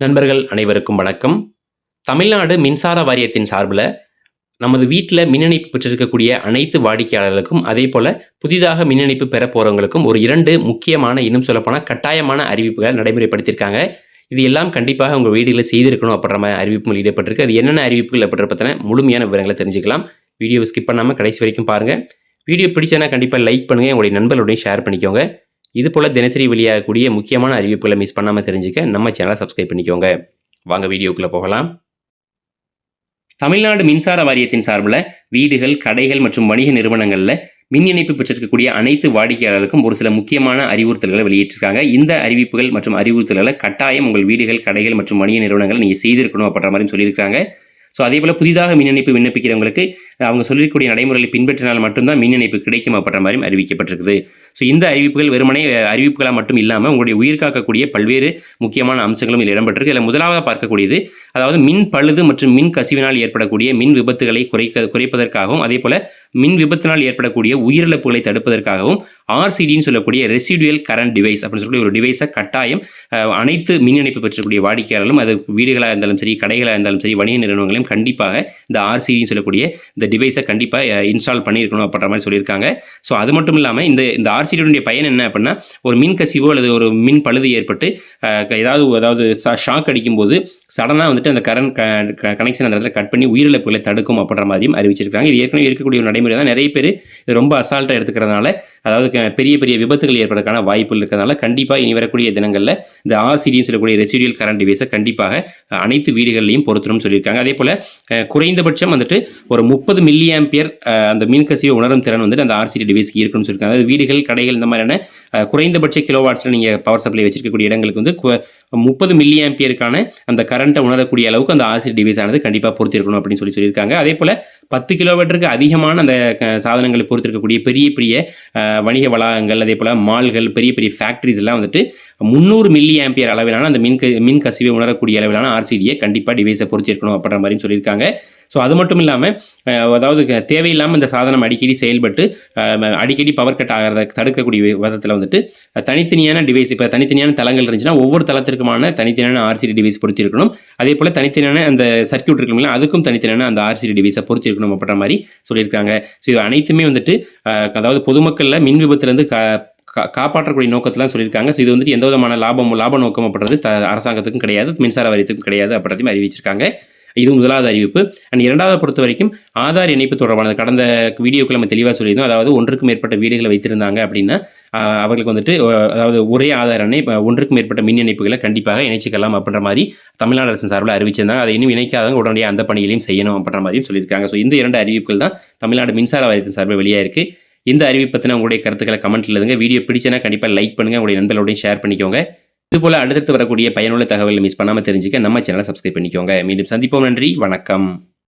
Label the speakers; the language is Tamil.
Speaker 1: நண்பர்கள் அனைவருக்கும் வணக்கம். தமிழ்நாடு மின்சார வாரியத்தின் சார்பில் நமது வீட்டில் மின் இணைப்பு பெற்றிருக்கக்கூடிய அனைத்து வாடிக்கையாளர்களுக்கும் அதே போல் புதிதாக மின் இணைப்பு பெற போகிறவங்களுக்கும் ஒரு இரண்டு முக்கியமான இன்னும் சொல்லப்போனால் கட்டாயமான அறிவிப்புகள் நடைமுறைப்படுத்தியிருக்காங்க. இது எல்லாம் கண்டிப்பாக உங்கள் வீடுகளில் செய்திருக்கணும் அப்படின்ற மாதிரி அறிவிப்புகள் ஈடுபட்டிருக்கு. அது என்னென்ன அறிவிப்புகள் அப்படின்ற பற்றின முழுமையான விவரங்களை தெரிஞ்சுக்கலாம். வீடியோவை ஸ்கிப் பண்ணாமல் கடைசி வரைக்கும் பாருங்கள் வீடியோ பிடிச்சனா கண்டிப்பாக லைக் பண்ணுங்கள் உங்களுடைய நண்பர்களுடையும் ஷேர் பண்ணிக்கோங்க. இது போல் தினசரி வெளியாகக்கூடிய முக்கியமான அறிவிப்புகளை மிஸ் பண்ணாமல் தெரிஞ்சுக்க நம்ம சேனலை சப்ஸ்கிரைப் பண்ணிக்கோங்க. வாங்க வீடியோக்குள்ளே போகலாம். தமிழ்நாடு மின்சார வாரியத்தின் சார்பில் வீடுகள் கடைகள் மற்றும் வணிக நிறுவனங்களில் மின் இணைப்பு பெற்றிருக்கக்கூடிய அனைத்து வாடிக்கையாளர்களுக்கும் ஒரு சில முக்கியமான அறிவுறுத்தல்களை வெளியிட்டிருக்காங்க. இந்த அறிவிப்புகள் மற்றும் அறிவுறுத்தல்களை கட்டாயம் உங்கள் வீடுகள் கடைகள் மற்றும் வணிக நிறுவனங்கள் நீங்கள் செய்திருக்கணும் அப்படின்ற மாதிரி சொல்லியிருக்காங்க. ஸோ அதே போல் புதிதாக மின் இணைப்பு விண்ணப்பிக்கிறவங்களுக்கு அவங்க சொல்லிக்கூடிய நடைமுறைகளை பின்பற்றினால் மட்டும்தான் மின் இணைப்பு கிடைக்கும் அப்படின்ற மாதிரியும் அறிவிக்கப்பட்டிருக்குது. ஸோ இந்த அறிவிப்புகள் வெறுமனே அறிவிப்புகளாக மட்டும் இல்லாமல் உங்களுடைய உயிர் காக்கக்கூடிய பல்வேறு முக்கியமான அம்சங்களும் இதில் இடம்பெற்றிருக்கு. இதில் முதலாவதாக பார்க்கக்கூடியது அதாவது மின் பழுது மற்றும் மின் கசிவினால் ஏற்படக்கூடிய மின் விபத்துகளை குறைக்க குறைப்பதற்காகவும் அதே போல் மின் விபத்தினால் ஏற்படக்கூடிய உயிரிழப்புகளை தடுப்பதற்காகவும் ஆர்சிடின்னு சொல்லக்கூடிய ரெசிடுவல் கரண்ட் டிவைஸ் அப்படின்னு சொல்லி ஒரு டிவைஸை கட்டாயம் அனைத்து மின் இணைப்பு பெற்றக்கூடிய வாடிக்கையாளர்களும் அது வீடுகளாக இருந்தாலும் சரி கடைகளாக இருந்தாலும் சரி வணிக நிறுவனங்களையும் கண்டிப்பாக இந்த ஆர்சிடின்னு சொல்லக்கூடிய இந்த டிவைஸை கண்டிப்பாக இன்ஸ்டால் பண்ணியிருக்கணும் அப்படின்ற மாதிரி சொல்லியிருக்காங்க. ஸோ அது மட்டும் இல்லாமல் இந்த இந்த ஆர்சிடியுடைய பயன் என்ன அப்படின்னா ஒரு மின் கசிவோ அல்லது ஒரு மின் பழுது ஏற்பட்டு ஏதாவது ஏதாவது அதாவது ஷாக் அடிக்கும்போது சடனாக வந்துட்டு அந்த கரண்ட் கனெக்ஷன் அந்த இடத்துல கட் பண்ணி உயிரிழப்புகளை தடுக்கும் அப்படின்ற மாதிரியும் அறிவிச்சிருக்காங்க. இது ஏற்கனவே இருக்கக்கூடிய ஒரு நடைமுறை தான் நிறைய பேர் இது ரொம்ப அசால்ட்டாக எடுத்துக்கிறதுனால அதாவது க- பெரிய பெரிய விபத்துகள் ஏற்படுறதுக்கான வாய்ப்புகள் இருக்கிறதுனால கண்டிப்பாக இனி வரக்கூடிய தினங்களில் இந்த ஆர்சிடின்னு சொல்லக்கூடிய ரெசிடியல் கரண்ட் டிவைஸை கண்டிப்பாக அனைத்து வீடுகள்லையும் பொருத்தணும்னு சொல்லியிருக்காங்க. அதே போல் குறைந்தபட்சம் வந்துட்டு ஒரு முப்பது மில்லி ஆம்பியர் அந்த மின்கசிவை உணரும் திறன் வந்துட்டு அந்த ஆர்சிடி டிவைஸ்க்கு இருக்குன்னு சொல்லியிருக்காங்க. அதாவது வீடுகள் கடைகள் இந்த மாதிரியான குறைந்தபட்ச கிலோவாட்ஸில் நீங்கள் பவர் சப்ளை வச்சிருக்கக்கூடிய இடங்களுக்கு வந்து முப்பது மில்லி ஆம்பியருக்கான அந்த கரண்ட்டை உணரக்கூடிய அளவுக்கு அந்த ஆர்சிடி டிவைஸ் ஆனது கண்டிப்பாக பொறுத்திருக்கணும் அப்படின்னு சொல்லி சொல்லியிருக்காங்க. அதே போல் பத்து கிலோமீட்டருக்கு அதிகமான அந்த க- சாதனங்களை பொறுத்திருக்கக்கூடிய பெரிய பெரிய வணிக வளாகங்கள் அதே போல் மால்கள் பெரிய பெரிய ஃபேக்ட்ரிஸ் எல்லாம் வந்துட்டு முந்நூறு மில்லி ஆம்பியர் அளவிலான அந்த மின் க- மின் கசிவை உணரக்கூடிய அளவிலான ஆர்சிடியை கண்டிப்பாக டிவைஸை பொறுத்திருக்கணும் அப்படின்ற மாதிரியும் சொல்லியிருக்காங்க. ஸோ அது மட்டும் இல்லாமல் அதாவது தேவையில்லாமல் இந்த சாதனம் அடிக்கடி செயல்பட்டு அடிக்கடி பவர் கட் ஆகிறத தடுக்கக்கூடிய விதத்தில் வந்துட்டு தனித்தனியான டிவைஸ் இப்போ தனித்தனியான தளங்கள் இருந்துச்சுன்னா ஒவ்வொரு தளத்திற்குமான தனித்தனியான ஆர்சிடி டிவைஸ் பொறுத்திருக்கணும் அதே போல் தனித்தனியான அந்த சர்க்யூட் இருக்குங்களா அதுக்கும் தனித்தனியான அந்த ஆர்சிடி டிவைஸை பொறுத்திருக்கணும் அப்படின்ற மாதிரி சொல்லியிருக்காங்க. ஸோ இது அனைத்துமே வந்துட்டு அதாவது பொதுமக்களில் மின் விபத்துலேருந்து க கா- காப்பாற்றக்கூடிய நோக்கத்தெல்லாம் சொல்லியிருக்காங்க. ஸோ இது வந்துட்டு எந்த விதமான லாபம் லாப நோக்கம் அப்படின்றது த அரசாங்கத்துக்கும் கிடையாது மின்சார வாரியத்துக்கும் கிடையாது அப்படின்றதையும் அறிவிச்சிருக்காங்க. இது முதலாவது அறிவிப்பு. அண்ட் இரண்டாவது பொறுத்த வரைக்கும் ஆதார் இணைப்பு தொடர்பானது. கடந்த வீடியோக்கள் நம்ம தெளிவாக சொல்லியிருந்தோம். அதாவது ஒன்றுக்கும் மேற்பட்ட வீடுகளை வைத்திருந்தாங்க அப்படின்னா அவர்களுக்கு வந்துட்டு அதாவது ஒரே ஆதார் அணை ஒன்றுக்கு ஒன்றுக்கும் மேற்பட்ட மின் இணைப்புகளை கண்டிப்பாக இணைச்சிக்கலாம் அப்படின்ற மாதிரி தமிழ்நாடு அரசு சார்பில் அறிவிச்சிருந்தாங்க. அதை இன்னும் இணைக்காதவங்க உடனடியாக அந்த பணிகளையும் செய்யணும் அப்படின்ற மாதிரியும் சொல்லியிருக்காங்க. ஸோ இந்த இரண்டு அறிவிப்புகள் தான் தமிழ்நாடு மின்சார வாரியத்தின் சார்பில் வெளியாயிருக்கு. இந்த அறிவிப்பத்தின உங்களுடைய கருத்துக்களை கமெண்ட்ல எழுதுங்க. வீடியோ பிடிச்சனா கண்டிப்பாக லைக் பண்ணுங்க. உங்களுடைய நண்பர்களோடையும் ஷேர் பண்ணிக்கோங்க. இது போல அடுத்தடுத்து வரக்கூடிய பயனுள்ள தகவலை மிஸ் பண்ணாமல் தெரிஞ்சுக்க நம்ம சேனலை சப்ஸ்கிரைப் பண்ணிக்கோங்க. மீண்டும் சந்திப்போம். நன்றி. வணக்கம்.